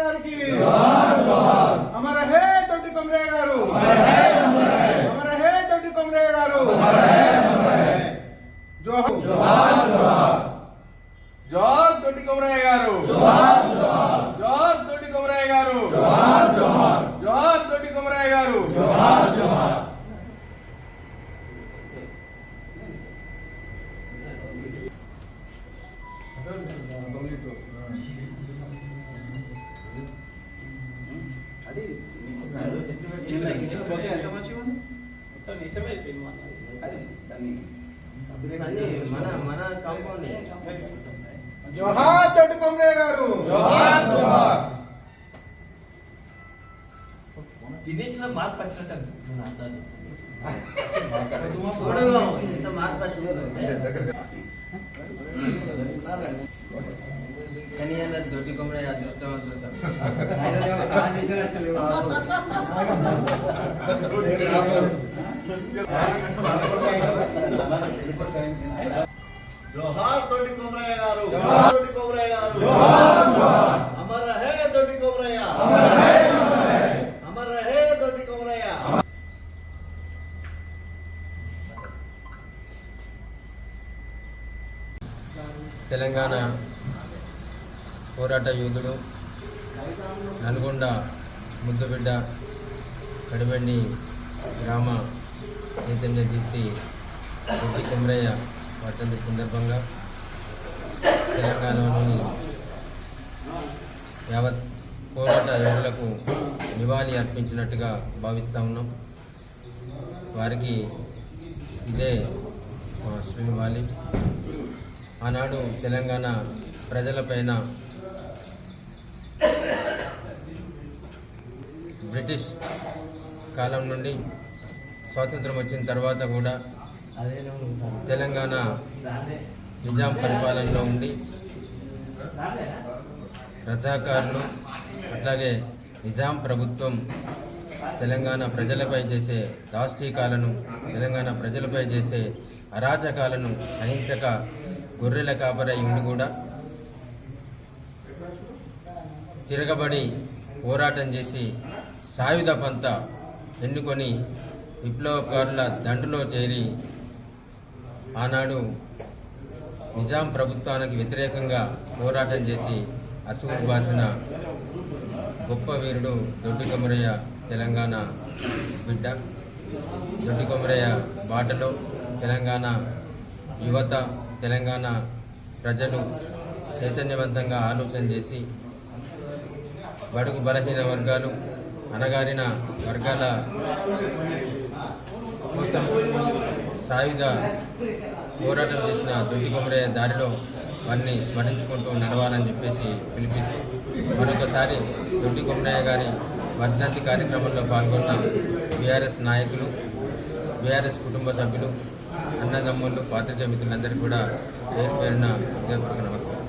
గారికి ఎంత మంచిగా ఉంది? మొత్తం నిజమే మన. దాన్ని మన మన కాంపౌండ్ జోహార్ తోటి కొమరయ్య గారు. జోహార్, మార్పు వచ్చినట్టు ఎంత మార్పు వచ్చిందో. కానీ అలా దొడ్డి కొమ్మడే అదృష్టవంతుడు జోహార్ తోటి కొమరయ్య గారు జోహార్. తోటి కొమరయ్య గారు జోహార్, జోహార్. అమర్ రహే తోటి కొమరయ్య అమర్ రహే, అమర్ రహే. అమర్ రహే తోటి కొమరయ్య తెలంగాణ పోరాట యోధుడు నల్గొండ ముద్దుబిడ్డ కడిబండి గ్రామ చైతన్య దీప్తి రెడ్డి కుమరయ్య వర్ధంతి సందర్భంగా తెలంగాణలోని యావత్ పోరాట యోధులకు నివాళి అర్పించినట్టుగా భావిస్తూ ఉన్నాం. వారికి ఇదే మా శ్రీనివాలి. ఆనాడు తెలంగాణ ప్రజలపైన బ్రిటిష్ కాలం నుండి స్వాతంత్రం వచ్చిన తర్వాత కూడా తెలంగాణ నిజాం పరిపాలనలో ఉండి రజాకారులు అట్లాగే నిజాం ప్రభుత్వం తెలంగాణ ప్రజలపై చేసే దాష్టీకాలను తెలంగాణ ప్రజలపై చేసే అరాచకాలను సహించక గొర్రెల కాపరై ఉండి కూడా తిరగబడి పోరాటం చేసి సాయుధ పంత ఎన్నుకొని విప్లవకారుల దండులో చేరి ఆనాడు నిజాం ప్రభుత్వానికి వ్యతిరేకంగా పోరాటం చేసి అసూరు బాసిన గొప్ప వీరుడు దొడ్డి కొమరయ్య తెలంగాణ బిడ్డ దొడ్డి కొమరయ్య బాటలో తెలంగాణ యువత తెలంగాణ ప్రజలు చైతన్యవంతంగా ఆలోచన చేసి బడుగు బలహీన వర్గాలు అనగారిన వర్గాల కోసం సాయుధ పోరాటం చేసిన దొడ్డి కొమరయ్య దారిలో వారిని స్మరించుకుంటూ నడవాలని చెప్పేసి పిలిపిస్తూ మరొకసారి దొడ్డి కొమరయ్య గారి వర్ధంతి కార్యక్రమంలో పాల్గొన్న బీఆర్ఎస్ నాయకులు బీఆర్ఎస్ కుటుంబ సభ్యులు అన్నదమ్ములు పాత్రికేయ మిత్రులందరికీ కూడా పేరు పేరున హృదయపూర్వక నమస్కారం.